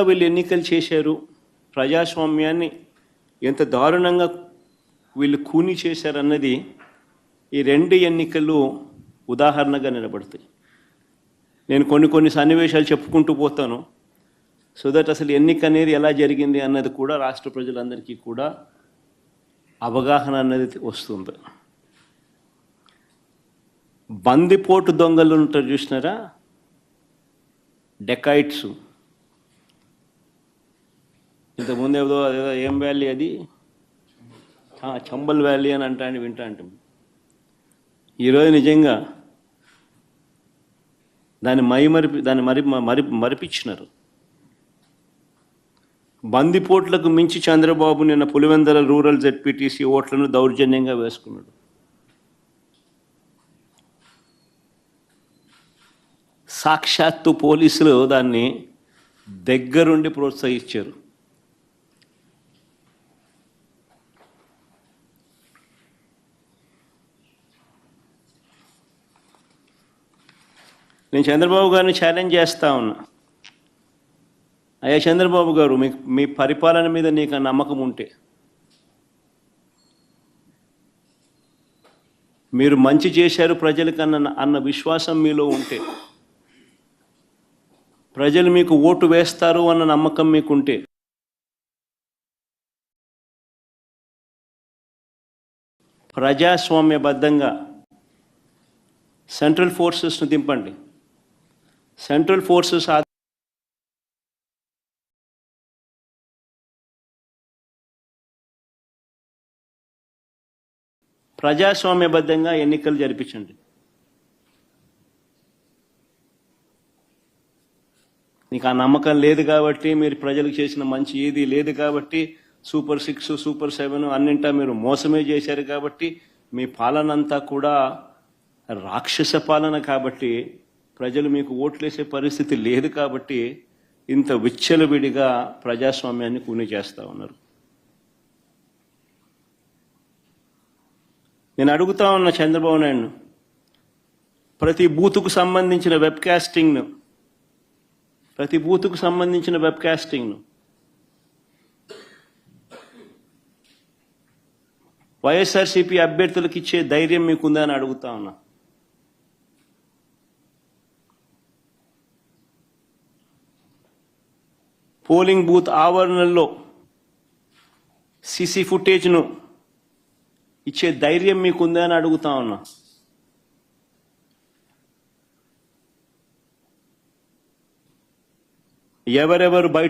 వీళ్ళు ఎన్నికలు చేశారు. ప్రజాస్వామ్యాన్ని ఎంత దారుణంగా వీళ్ళు కూని చేశారన్నది ఈ రెండు ఎన్నికలు ఉదాహరణగా నిలబడతాయి. నేను కొన్ని కొన్ని సన్నివేశాలు చెప్పుకుంటూ పోతాను. సో దట్ అసలు ఎన్నిక అనేది ఎలా జరిగింది అన్నది కూడా రాష్ట్ర ప్రజలందరికీ కూడా అవగాహన అన్నది వస్తుంది. బందిపోటు దొంగలు ఉంటారు చూసినారా? డెకాయిట్స్. ఇంతకుముందు ఏదో అదేదో ఏం వ్యాలీ అది? చంబల్ వ్యాలీ అని అంటా అని వింటా అంటాం. ఈరోజు నిజంగా దాన్ని మైమరిపి దాన్ని మరి మరి మరిపించినారు. బందిపోట్లకు మించి చంద్రబాబు నిన్న పులివెందల రూరల్ జెడ్పీటీసీ ఓట్లను దౌర్జన్యంగా వేసుకున్నాడు. సాక్షాత్తు పోలీసులు దాన్ని దగ్గరుండి ప్రోత్సహించారు. నేను చంద్రబాబు గారిని ఛాలెంజ్ చేస్తా ఉన్నా. అయ్యా చంద్రబాబు గారు మీ మీ పరిపాలన మీద నీకు ఆ నమ్మకం ఉంటే. మీరు మంచి చేశారు ప్రజలకన్న అన్న విశ్వాసం మీలో ఉంటే. ప్రజలు మీకు ఓటు వేస్తారు అన్న నమ్మకం మీకుంటే. ప్రజాస్వామ్యబద్ధంగా సెంట్రల్ ఫోర్సెస్ను దింపండి. సెంట్రల్ ఫోర్సెస్ ఆ ప్రజాస్వామ్యబద్ధంగా ఎన్నికలు జరిపించండి. నీకు ఆ నమ్మకం లేదు కాబట్టి మీరు ప్రజలకు చేసిన మంచి ఏది లేదు కాబట్టి సూపర్ సిక్స్ సూపర్ సెవెన్ అన్నింటా మీరు మోసమే చేశారు కాబట్టి మీ పాలన అంతా కూడా రాక్షస పాలన కాబట్టి ప్రజలు మీకు ఓట్లేసే పరిస్థితి లేదు కాబట్టి ఇంత విచ్చలవిడిగా ప్రజాస్వామ్యాన్ని కూని చేస్తా ఉన్నారు. నేను అడుగుతా ఉన్న చంద్రబాబు నాయుడు ప్రతి బూతుకు సంబంధించిన వెబ్ కాస్టింగ్ను ప్రతి బూతుకు సంబంధించిన వెబ్ కాస్టింగ్ను వైఎస్ఆర్సీపీ అభ్యర్థులకు ఇచ్చే ధైర్యం మీకుందా అని అడుగుతా ఉన్నా. పోలింగ్ బూత్ ఆవరణల్లో సీసీ ఫుటేజ్ను ఇచ్చే ధైర్యం మీకుందా అని అడుగుతా ఉన్నా. ఎవరెవరు బయట